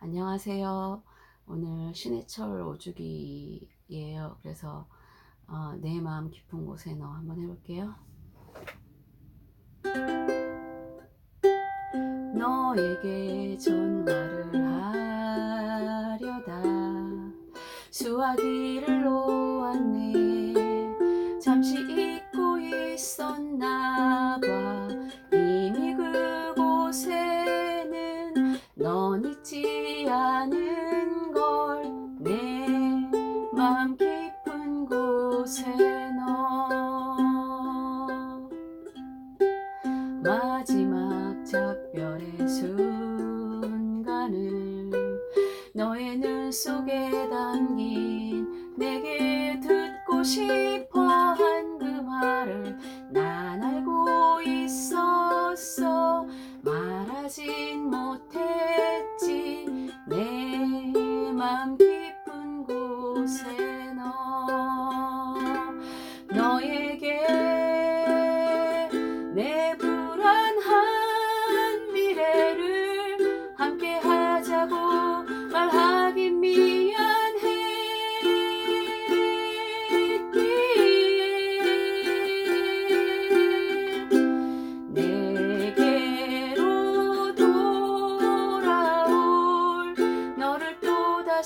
안녕하세요. 오늘 신해철 오주기예요. 그래서 어, 내 마음 깊은 곳에 너 한번 해볼게요. 너에게 전화를 하려다 수화기를 놓았네 잠시 잊고 있었나 봐 마지막 작별의 순간을 너의 눈 속에 담긴 내게 듣고 싶어 한 그 말을 난 알고 있었어. 말하진 못했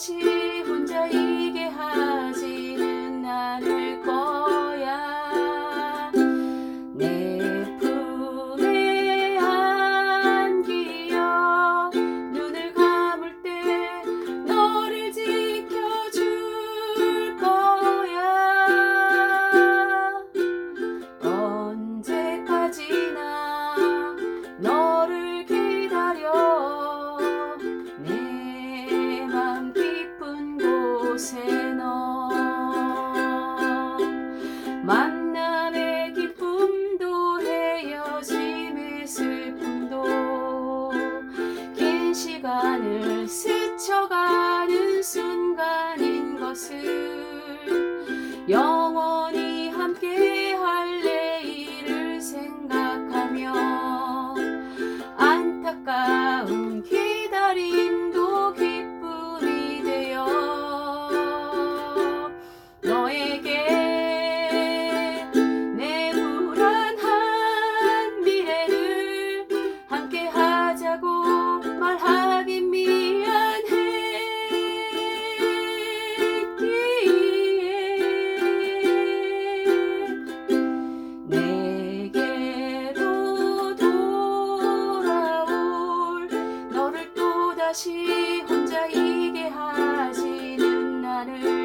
또다시 혼자이게 하지는 않을 거야. 내 품에 안기어 눈을 감을 때 너를 지켜줄 거야. 언제까지 곳에 너. 만남의 기쁨도 헤어짐의 슬픔도 긴 시간을 스쳐가는 순간인 것을 영원히 함께 할 내일을 생각하며 안타까운 혼자 이게 하지는 않을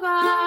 스